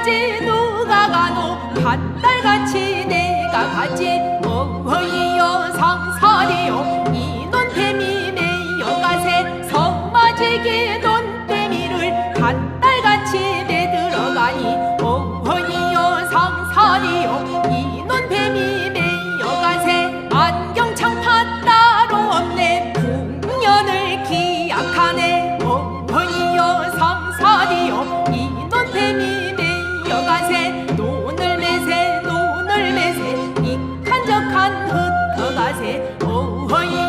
가지 누가 가노 한 달같이 내가 가지 欢迎